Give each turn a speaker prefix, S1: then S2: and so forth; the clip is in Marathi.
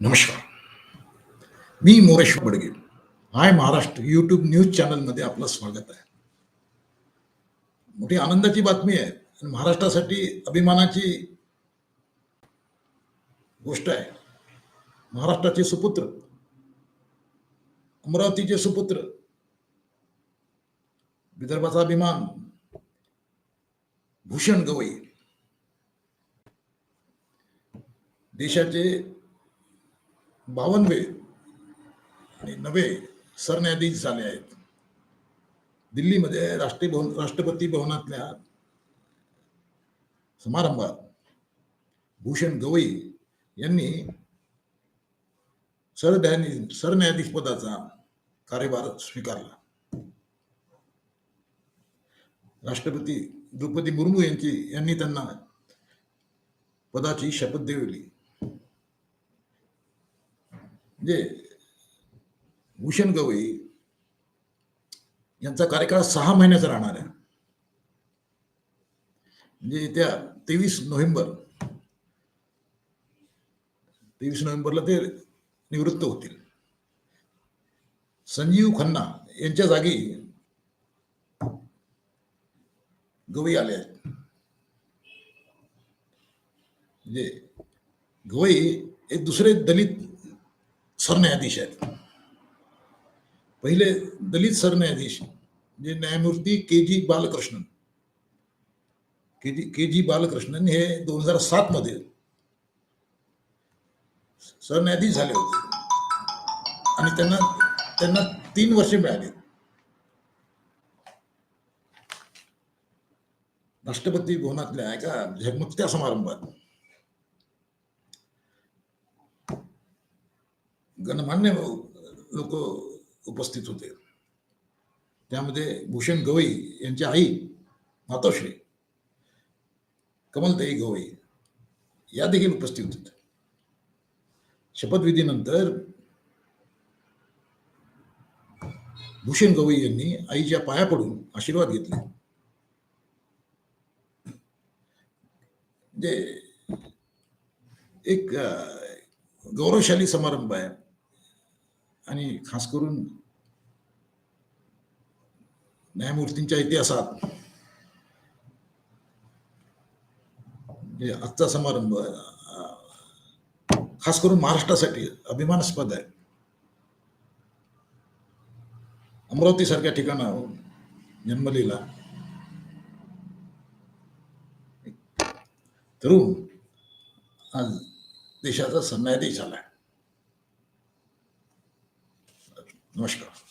S1: नमस्कार. मी Moresh Badge. Hi Maharashtra YouTube news चॅनलमध्ये आपलं स्वागत आहे. मोठी आनंदाची बातमी आहे. आणि महाराष्ट्रासाठी अभिमानाची गोष्ट आहे. महाराष्ट्राचे सुपुत्र अमरावतीचे सुपुत्र विदर्भाचा अभिमान भूषण गवई. देशाचे बावनवे आणि नवे सरन्यायाधीश झाले आहेत. दिल्लीमध्ये राष्ट्रीय भवन राष्ट्रपती भवनातल्या समारंभात भूषण गवई यांनी सरन्यायाधीश सरन्यायाधीश पदाचा कार्यभार स्वीकारला. राष्ट्रपती द्रौपदी मुर्मू यांची यांनी त्यांना पदाची शपथ देवली म्हणजे भूषण गवई यांचा कार्यकाळ सहा महिन्याचा राहणार आहे. म्हणजे येत्या तेवीस नोव्हेंबर तेवीस नोव्हेंबरला ते निवृत्त होतील. संजीव खन्ना यांच्या जागी गवई आले आहेत. म्हणजे गवई एक दुसरे दलित सरन्यायाधीश आहेत. पहिले दलित सरन्यायाधीश म्हणजे न्यायमूर्ती के जी बालकृष्णन. के जी के जी बालकृष्णन हे दोन हजार सात मध्ये सरन्यायाधीश झाले होते. आणि त्यांना त्यांना तीन वर्षे मिळाली. राष्ट्रपती भवनातल्या एका झगमगत्या समारंभात गणमान्य लोक उपस्थित होते. त्यामध्ये भूषण गवई यांची आई मातोश्री कमलताई गवई या देखील उपस्थित होत्या शपथविधीनंतर भूषण गवई यांनी आईच्या पाया पडून आशीर्वाद घेतले. म्हणजे एक गौरवशाली समारंभ आहे. आणि खास करून न्यायमूर्तींच्या इतिहासात म्हणजे आजचा समारंभ खास करून महाराष्ट्रासाठी अभिमानास्पद आहे. अमरावती सारख्या ठिकाणावर जन्मलेला तरुण आज देशाचा सरन्यायाधीश झाला नमस्कार